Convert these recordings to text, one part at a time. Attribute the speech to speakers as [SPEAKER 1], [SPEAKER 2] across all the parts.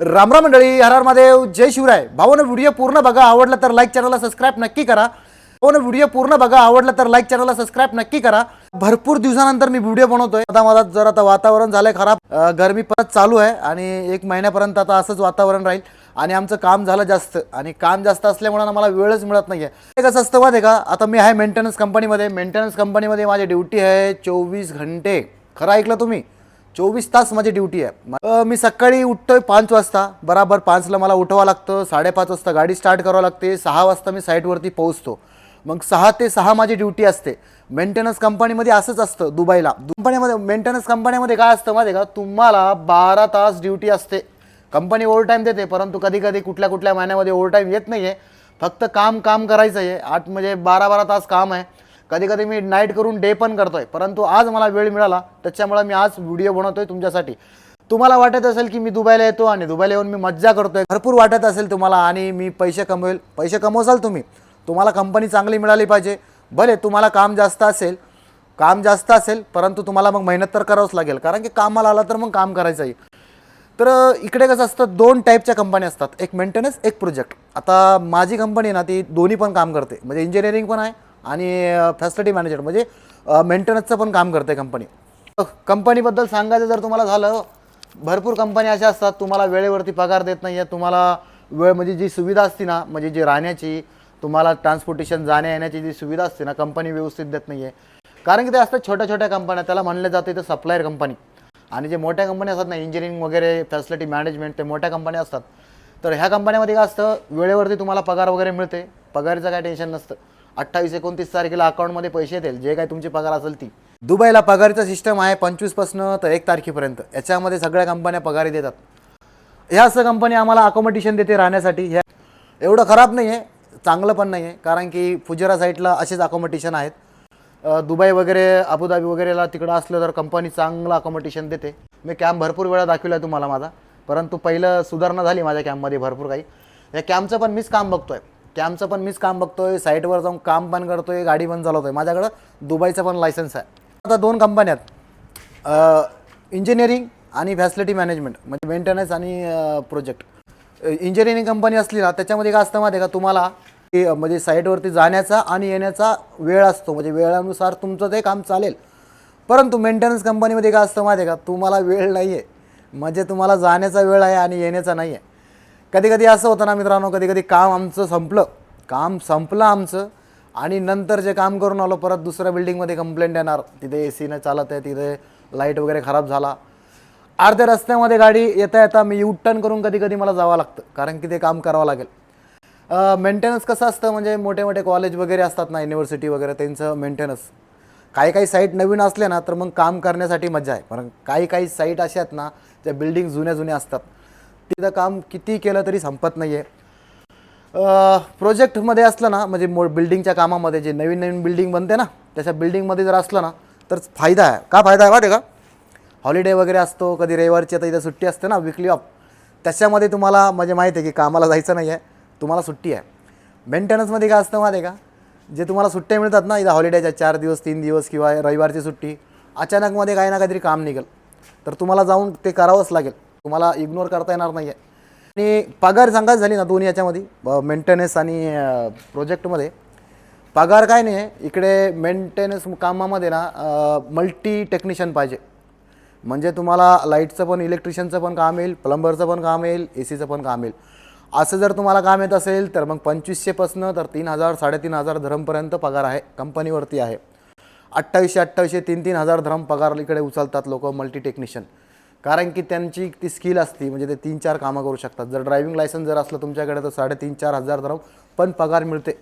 [SPEAKER 1] रामराम मंडळी हर हर महादेव जय शिवराय. भावानं व्हिडिओ पूर्ण बघा आवडला तर लाईक चॅनलला सबस्क्राईब नक्की करा. भावानं व्हिडिओ पूर्ण बघा आवडला तर लाईक चॅनलला सबस्क्राईब नक्की करा. भरपूर दिवसानंतर मी व्हिडिओ बनवतोय. आता मला जर आता वातावरण झालंय खराब गर्मी गरमी परत चालू आहे आणि एक महिन्यापर्यंत आता असंच वातावरण राहील आणि आमचं काम झालं जास्त आणि काम जास्त असल्यामुळे मला वेळच मिळत नाही आहे कसं असतं माहिती का? आता मी आहे मेंटेनन्स कंपनीमध्ये मेंटेनन्स कंपनीमध्ये माझी ड्युटी आहे चोवीस घंटे. खरं ऐकलं तुम्ही? चोवीस तास माझी ड्युटी आहे. मी सकाळी उठतोय पाच वाजता. बराबर पाचला मला उठवावं लागतं. साडेपाच वाजता गाडी स्टार्ट करावं लागते. सहा वाजता मी साईटवरती पोहोचतो. मग सहा ते सहा माझी ड्युटी असते. मेंटेनन्स कंपनीमध्ये असंच असतं दुबईला. कंपनीमध्ये मेंटेनन्स कंपनीमध्ये काय असतं माहिती आहे का? तुम्हाला बारा तास ड्युटी असते. कंपनी ओव्हर टाईम देते परंतु कधी कधी कुठल्या कुठल्या महिन्यामध्ये ओव्हर टाईम येत नाही आहे फक्त काम काम करायचं आहे आठ म्हणजे बारा बारा तास काम आहे. कधी कधी मी नाईट करून डे पण करतोय परंतु आज मला वेळ मिळाला त्याच्यामुळे मी आज व्हिडिओ बनवतोय तुमच्यासाठी. तुम्हाला वाटत असेल की मी दुबईला येतो आणि दुबईला येऊन मी मज्जा करतोय भरपूर वाटत असेल तुम्हाला आणि मी पैसे कमवेल पैसे कमवसाल तुम्ही. तुम्हाला कंपनी चांगली मिळाली पाहिजे. भले तुम्हाला काम जास्त असेल काम जास्त असेल परंतु तुम्हाला मग मेहनत तर करावंच लागेल कारण की कामाला आला तर मग काम करायचं आहे तर इकडे कसं असतं दोन टाईपच्या कंपन्या असतात एक मेंटेनन्स एक प्रोजेक्ट आता माझी कंपनी ना ती दोन्ही पण काम करते म्हणजे इंजिनिअरिंग पण आहे आणि फॅसिलिटी मॅनेजर म्हणजे मेंटेनन्सचं पण काम करते कंपनी कंपनीबद्दल सांगायचं जर तुम्हाला झालं भरपूर कंपन्या अशा असतात तुम्हाला वेळेवरती पगार देत नाही आहे तुम्हाला वेळ म्हणजे जी सुविधा असते ना म्हणजे जी राहण्याची तुम्हाला ट्रान्सपोर्टेशन जाण्या येण्याची जी सुविधा असते ना कंपनी व्यवस्थित देत नाही आहे कारण की ते असतात छोट्या छोट्या कंपन्या त्याला म्हणलं जाते तर सप्लायर कंपनी आणि जे मोठ्या कंपन्या असतात ना इंजिनिअरिंग वगैरे फॅसिलिटी मॅनेजमेंट ते मोठ्या कंपन्या असतात. तर ह्या कंपन्यामध्ये काय असतं वेळेवरती तुम्हाला पगार वगैरे मिळते पगारीचं काय टेन्शन नसतं. अठ्ठावीस एकोणतीस तारखेला अकाउंटमध्ये पैसे येतील जे काय तुमची पगार असेल ती. दुबईला पगारीचा सिस्टम आहे पंचवीसपासनं तर एक तारखेपर्यंत. याच्यामध्ये सगळ्या कंपन्या पगारी देतात. ह्या असं कंपनी आम्हाला अकोमोडेशन देते राहण्यासाठी. ह्या एवढं खराब नाही आहे चांगलं पण नाही आहे कारण की फुजेरा साईडला असेच अकोमोडेशन आहेत. दुबई वगैरे अबुधाबी वगैरेला तिकडं असलं तर कंपनी चांगलं अकोमोडेशन देते. मी कॅम्प भरपूर वेळा दाखवला आहे तुम्हाला माझा. परंतु पहिलं सुधारणा झाली माझ्या कॅम्पमध्ये भरपूर काही. या कॅम्पचं पण मीच काम बघतो आहे बघतोय कॅम्पचं पण मीच काम बघतोय साईटवर जाऊन काम पण करतोय गाडी पण चालवतोय. माझ्याकडं दुबईचं पण लायसन्स आहे. आता दोन कंपन्या आहेत. इंजिनिअरिंग आणि फॅसिलिटी मॅनेजमेंट म्हणजे मेंटेनन्स आणि प्रोजेक्ट इंजिनिअरिंग कंपनी असली ना त्याच्यामध्ये काय असतं माहिती आहे का तुम्हाला? की, म्हणजे साईटवरती जाण्याचा आणि येण्याचा वेळ असतो. म्हणजे वेळानुसार तुमचं ते काम चालेल. परंतु मेंटेनन्स कंपनीमध्ये काय असतं माहिती आहे का? तुम्हाला वेळ नाही आहे म्हणजे तुम्हाला जाण्याचा वेळ आहे आणि येण्याचा नाही आहे कधी कधी असं होतं ना मित्रांनो कधी कधी काम आमचं संपलं. काम संपलं आमचं आणि नंतर जे काम करून आलो परत दुसऱ्या बिल्डिंगमध्ये कंप्लेंट येणार. तिथे ए सीनं चालत आहे तिथे लाइट वगैरे खराब झाला. अर्ध्या रस्त्यामध्ये गाडी येता येता मी यू टर्न करून कधी कधी मला जावं लागतं कारण की ते काम करावं लागेल. मेंटेनन्स कसं असतं म्हणजे मोठे मोठे कॉलेज वगैरे असतात ना युनिव्हर्सिटी वगैरे त्यांचं मेंटेनन्स काही काही साईट नवीन असले ना तर मग काम करण्यासाठी मजा आहे. कारण काही काही साईट अशा आहेत ना त्या बिल्डिंग जुन्या जुन्या असतात. तिथं काम किती केलं तरी संपत नाही आहे प्रोजेक्टमध्ये असलं ना म्हणजे मो बिल्डिंगच्या कामामध्ये जे नवीन नवीन बिल्डिंग बनते ना त्याच्या बिल्डिंगमध्ये जर असलं ना तर फायदा आहे. का फायदा आहे वाटे का? हॉलिडे वगैरे असतो कधी रविवारची आता इथं सुट्टी असते ना विकली ऑफ त्याच्यामध्ये तुम्हाला म्हणजे माहिती आहे की कामाला जायचं नाही आहे तुम्हाला सुट्टी आहे. मेंटेनन्समध्ये काय असतं माहिती आहे का? जे तुम्हाला सुट्ट्या मिळतात ना इथं हॉलिडेच्या चार दिवस तीन दिवस किंवा रविवारची सुट्टी अचानकमध्ये काही ना काहीतरी काम निघेल. तर तुम्हाला जाऊन ते करावंच लागेल. तुम्हाला इग्नोर करता येणार नाही आहे आणि पगार सांगायची झाली ना दोन्ही याच्यामध्ये मेंटेनन्स आणि प्रोजेक्टमध्ये पगार काय नाही आहे इकडे मेंटेनन्स कामामध्ये ना मल्टी टेक्निशियन पाहिजे. म्हणजे तुम्हाला लाईटचं पण इलेक्ट्रिशियनचं पण काम येईल प्लंबरचं पण काम येईल ए सीचं पण काम येईल. असं जर तुम्हाला काम येत असेल तर मग पंचवीसशेपासनं तर तीन हजार साडेतीन हजार धरमपर्यंत पगार आहे कंपनीवरती आहे. अठ्ठावीसशे अठ्ठावीसशे तीन तीन हजार धरम पगार इकडे उचलतात लोक मल्टी टेक्निशियन कारण की त्यांची ती स्किल असती म्हणजे ते तीन चार कामं करू शकतात. जर ड्रायव्हिंग लायसन्स जर असलं तुमच्याकडे तर साडेतीन चार हजार तर पण पगार मिळते.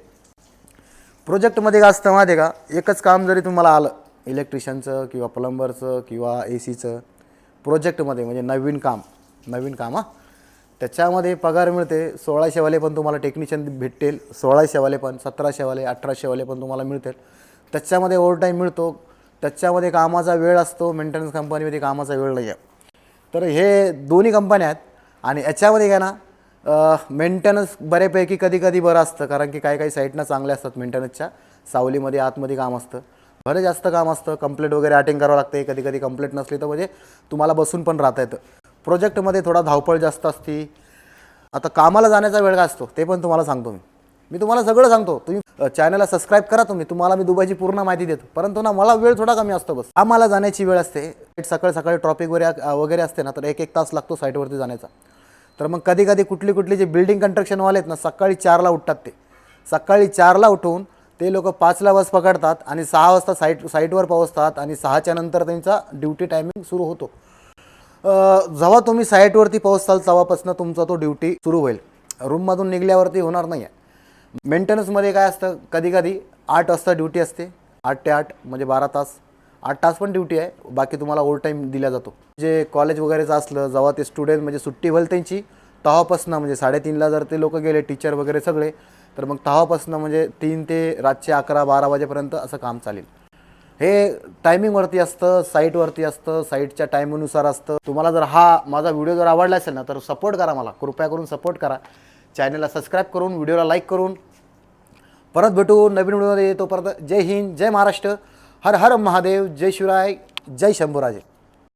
[SPEAKER 1] प्रोजेक्टमध्ये का असतं माहिती आहे का? एकच काम जरी तुम्हाला आलं इलेक्ट्रिशियनचं किंवा प्लंबरचं किंवा ए सीचं प्रोजेक्टमध्ये म्हणजे नवीन काम नवीन काम हां. त्याच्यामध्ये पगार मिळते सोळाशेवाले पण तुम्हाला टेक्निशियन भेटेल सोळाशेवाले पण सतराशेवाले अठराशेवाले पण तुम्हाला मिळतील. त्याच्यामध्ये ओव्हर टाईम मिळतो त्याच्यामध्ये कामाचा वेळ असतो मेंटेनन्स कंपनीमध्ये कामाचा वेळ नाही आहे तर हे दोन्ही कंपन्या आहेत. आणि याच्यामध्ये काय ना मेंटेनन्स बऱ्यापैकी कधी कधी बरं असतं. कारण की काही काही साईटनं चांगल्या असतात मेंटेनन्सच्या सावलीमध्ये आतमध्ये काम असतं. बरं जास्त काम असतं. कंप्लेंट वगैरे अटेंड करावं लागते कधी कधी कंप्लेंट नसली तर म्हणजे तुम्हाला बसून पण राहता येतं. प्रोजेक्टमध्ये थोडा धावपळ जास्त असते. आता कामाला जाण्याचा वेळ काय असतो? ते पण तुम्हाला सांगतो मी. मी तुम्हाला सगळं सांगतो. तुम्ही चॅनलला सबस्क्राईब करा तुम्ही. तुम्हाला मी दुबईची पूर्ण माहिती देतो. परंतु ना मला वेळ थोडा कमी असतो बस. आम्हाला जाण्याची वेळ असते. सकाळी सकाळी ट्रॉफिक वगैरे वगैरे असते ना तर एक एक तास लागतो साईटवरती जाण्याचा. तर मग कधी कधी कुठली कुठली जे बिल्डिंग कन्स्ट्रक्शनवाले आहेत ना सकाळी चारला उठतात ते. सकाळी चारला उठून ते लोक पाचला बस पकडतात आणि सहा वाजता साईट साईटवर पोहोचतात आणि सहाच्या नंतर त्यांचा ड्युटी टायमिंग सुरू होतो. जेव्हा तुम्ही साईटवरती पोहोचताल तेव्हापासून तुमचा तो ड्युटी सुरू होईल. रूममधून निघल्यावरती होणार नाही आहे मेंटेनन्समध्ये काय असतं? कधी कधी आठ वाजता ड्युटी असते. आठ ते आठ म्हणजे बारा तास. आठ तास पण ड्युटी आहे. बाकी तुम्हाला ओव्हर टाईम दिला जातो. जे कॉलेज वगैरेचं असलं जेव्हा ते स्टुडंट म्हणजे सुट्टी होईल त्यांची तेव्हापासनं म्हणजे साडेतीनला जर ते लोक गेले टीचर वगैरे सगळे तर मग तेव्हापासनं म्हणजे तीन ते रातचे अकरा बारा वाजेपर्यंत असं काम चालेल. हे टायमिंगवरती असतं साईटवरती असतं साईटच्या टायमिंगनुसार असतं. तुम्हाला जर हा माझा व्हिडिओ जर आवडला असेल ना तर सपोर्ट करा मला. कृपया करून सपोर्ट करा. चॅनलला सबस्क्राईब करून व्हिडिओला लाईक करून परत भेटू नवीन व्हिडिओमध्ये येतो. परत जय हिंद जय महाराष्ट्र. हर हर महादेव जय शिवराय जय शंभूराजे.